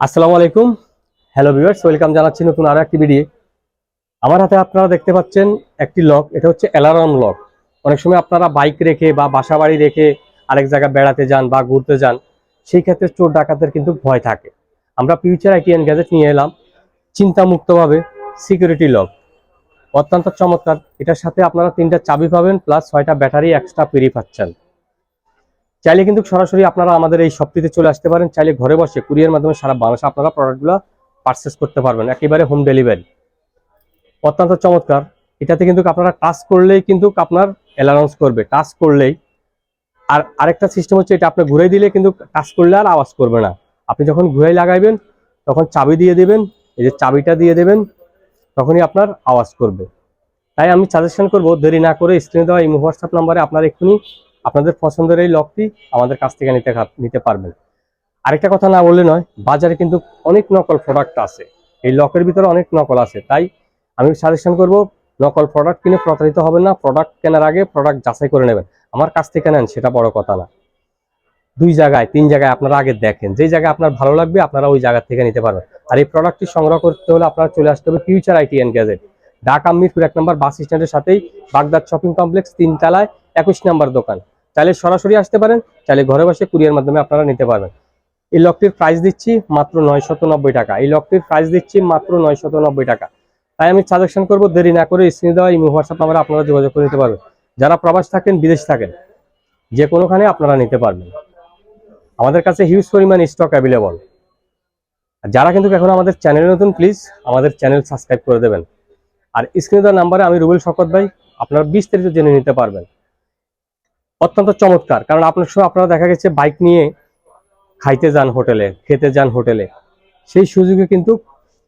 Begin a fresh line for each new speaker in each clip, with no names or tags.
আসসালামু আলাইকুম। Hello viewers welcome জানাচ্ছি নতুন আরও একটি ভিডিও আমার হাতে আপনারা দেখতে পাচ্ছেন একটি লক এটা হচ্ছে অ্যালার্ম লক অনেক সময় আপনারা বাইক রেখে বা বাসা বাড়ি রেখে আরেক জায়গায় বেড়াতে যান বা ঘুরতে যান, সেই ক্ষেত্রে চোর ডাকাতের কিন্তু ভয় থাকে। আমরা ফিউচার আইটিএন গ্যাজেট নিয়ে এলাম, চিন্তামুক্তভাবে সিকিউরিটি লক অত্যন্ত চমৎকার, এটার সাথে আপনারা তিনটা চাবি পাবেন প্লাস ছয়টা ব্যাটারি এক্সট্রা ফ্রি পাচ্ছেন। চাইলে কিন্তু সরাসরি আপনারা আমাদের এই শপটিতে চলে আসতে পারেন। চাইলে ঘরে বসে কুরিয়ার মাধ্যমে সারা বাংলাদেশে আপনারা প্রোডাক্টগুলো পারচেস করতে পারবেন। একেবারে হোম ডেলিভারি অত্যন্ত চমৎকার। এটাতে কিন্তু আপনারা টাচ করলেই কিন্তু আপনার অ্যালাউন্স করবে। টাচ করলেই। আর আরেকটা সিস্টেম হচ্ছে এটা আপনি ঘুরে দিলে কিন্তু টাচ করলে আর আওয়াজ করবে না। আপনি যখন ঘুরে লাগাইবেন, তখন চাবি দিয়ে দেবেন, এই যে চাবিটা দিয়ে দেবেন, তখনই আপনার আওয়াজ করবে। তাই আমি সাজেশন করব, দেরি না করে স্ক্রিনে দেওয়া এই হোয়াটসঅ্যাপ নাম্বারে আপনারা এক্ষুনি আপনাদের পছন্দের এই লকটি আমাদের কাছ থেকে নিতে নিতে পারবেন। আরেকটা কথা না বললে নয়, বাজারে কিন্তু অনেক নকল প্রোডাক্ট আছে। এই লকের ভিতরে অনেক নকল আছে। তাই আমি সাজেশন করব, নকল প্রোডাক্ট কিনে প্রতারিত হবেন না প্রোডাক্ট কেনার আগে প্রোডাক্ট যাচাই করে নেবেন। আমার কাছ থেকে নেন, সেটা বড় কথা না। দুই জায়গায়, তিন জায়গায় আপনারা আগে দেখেন। যে জায়গায় আপনার ভালো লাগবে, আপনারা ওই জায়গা থেকে নিতে পারবেন। আর এই প্রোডাক্টটি সংগ্রহ করতে হলে আপনারা চলে আসতে হবে future IT and gadget Dhaka Mirpur এক নম্বর বাস স্ট্যান্ডের সাথেই বাগদাদ শপিং কমপ্লেক্স, তিনতলায় একুশ নম্বর দোকান। চাইলে সরাসরি আসতে পারেন, চাইলে ঘরে বসে কুরিয়ার মাধ্যমে আপনারা নিতে পারবেন। এই লকটির প্রাইস দিচ্ছি মাত্র নয় টাকা। এই লকটির প্রাইস দিচ্ছি মাত্র নয় টাকা। তাই আমি সাজেকশন করব, দেরি না করে স্ক্রিনে দেওয়া ইমো হোয়াটসঅ্যাপ নাম্বারে আপনারা যোগাযোগ করে নিতে পারবেন। যারা প্রবাস থাকেন, বিদেশ থাকেন, যে কোনোখানে আপনারা নিতে পারবেন। আমাদের কাছে হিউজ পরিমাণ স্টক অ্যাভেলেবল যারা কিন্তু এখন আমাদের চ্যানেলে নতুন প্লিজ আমাদের চ্যানেল সাবস্ক্রাইব করে দেবেন। আর স্ক্রিনে দেওয়া নাম্বারে আমি রুবেল শকত ভাই, আপনারা বিস্তারিত জেনে নিতে পারবেন। অত্যন্ত চমৎকার। কারণ আপনার সময় আপনারা দেখা গেছে বাইক নিয়ে খাইতে যান হোটেলে, খেতে যান হোটেলে। সেই সুযোগে কিন্তু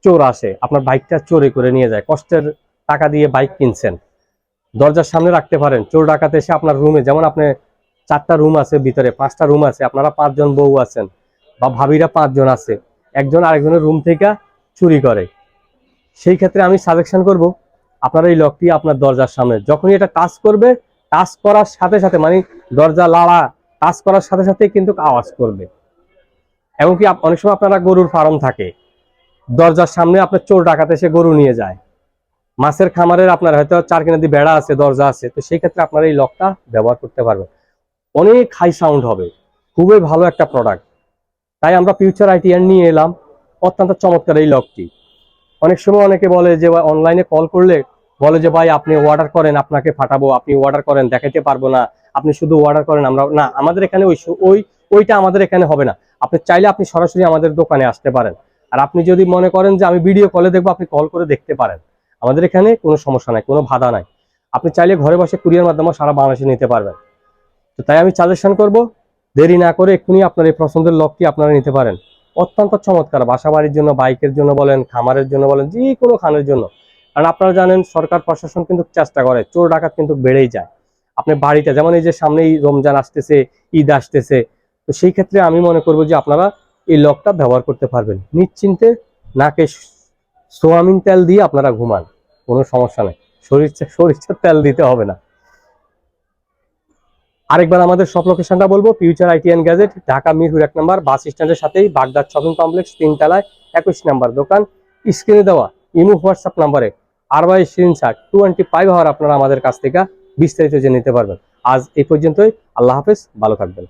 চোর আসে। আপনার বাইকটা চোরে করে নিয়ে যায়। কষ্টের টাকা দিয়ে বাইক কিনছেন। দরজার সামনে রাখতে পারেন। চোর ডাকাতে এসে আপনার রুমে যেমন আপনি চারটা রুম আছে ভিতরে, পাঁচটা রুম আছে, আপনারা পাঁচজন বউ আছেন বা ভাবিরা পাঁচজন আছে। একজন আরেকজনের রুম থেকে চুরি করে। সেই ক্ষেত্রে আমি সাজেকশন করব, আপনার এই লকটি আপনার দরজার সামনে। যখনই এটা টাচ করবে টাচ করার সাথে সাথে মানে দরজা লাড়া, টাচ করার সাথে সাথে কিন্তু আওয়াজ করবে। এমনকি অনেক সময় আপনারা গরুর ফার্ম থাকে, দরজার সামনে আপনার চোর ডাকাতে সে গরু নিয়ে যায়। মাছের খামারের আপনার হয়তো চার কিনাদি বেড়া আছে, দরজা আছে, তো সেই ক্ষেত্রে আপনারা এই লকটা ব্যবহার করতে পারবেন। অনেক হাই সাউন্ড হবে, খুবই ভালো একটা প্রোডাক্ট তাই আমরা ফিউচার আইটিআর নিয়ে এলাম, অত্যন্ত চমৎকার এই লকটি। অনেক সময় অনেকে বলে যে অনলাইনে কল করলে বলে যে, ভাই, আপনি অর্ডার করেন, আপনাকে ফাটাবো, আপনি অর্ডার করেন, দেখাইতে পারব না, আপনি শুধু অর্ডার করেন, আমরা না, আমাদের এখানে ওই ওই, ওইটা আমাদের এখানে হবে না। আপনি চাইলে আপনি সরাসরি আমাদের দোকানে আসতে পারেন। আর আপনি যদি মনে করেন যে, আমি ভিডিও কলে দেখব, আপনি কল করে দেখতে পারেন। আমাদের এখানে কোনো সমস্যা নাই, কোনো বাধা নাই। আপনি চাইলে ঘরে বসে কুরিয়ার মাধ্যমে সারা বাংলাদেশে নিতে পারবেন। তো তাই আমি সাজেশন করব, দেরি না করে এক্ষুনি আপনার এই পছন্দের লকটি আপনারা নিতে পারেন। অত্যন্ত চমৎকার বাসা বাড়ির জন্য, বাইকের জন্য বলেন, খামারের জন্য বলেন, যে কোনো খানের জন্য। কারণ আপনারা জানেন সরকার প্রশাসন কিন্তু চেষ্টা করে, চোর ডাকাত কিন্তু বেড়েই যায়। আপনি বাড়িটা যেমন এই যে সামনেই রমজান আসতেছে, ঈদ আসতেছে, তো সেই ক্ষেত্রে আমি মনে করব যে আপনারা এই লকটা ব্যবহার করতে পারবেন। নিশ্চিন্তে নাকে সোয়াবিন তেল দিয়ে আপনারা ঘুমান, কোনো সমস্যা নেই। শরীর সরিষার তেল দিতে হবে না। আরেকবার আমাদের সব লোকেশনটা বলব future IT and gadget Dhaka Mirpur এক নম্বর, বাস স্ট্যান্ডের সাথেই বাগদাদ শপিং কমপ্লেক্স, তিনতলায় একুশ নাম্বার দোকান। স্ক্রিনে দেওয়া ইমো, হোয়াটসঅ্যাপ নাম্বারে আর by two twenty five hour আপনারা আমাদের কাছ থেকে বিস্তারিত জেনে নিতে পারবেন। আজ এই পর্যন্তই। আল্লাহ হাফেজ। ভালো থাকবেন।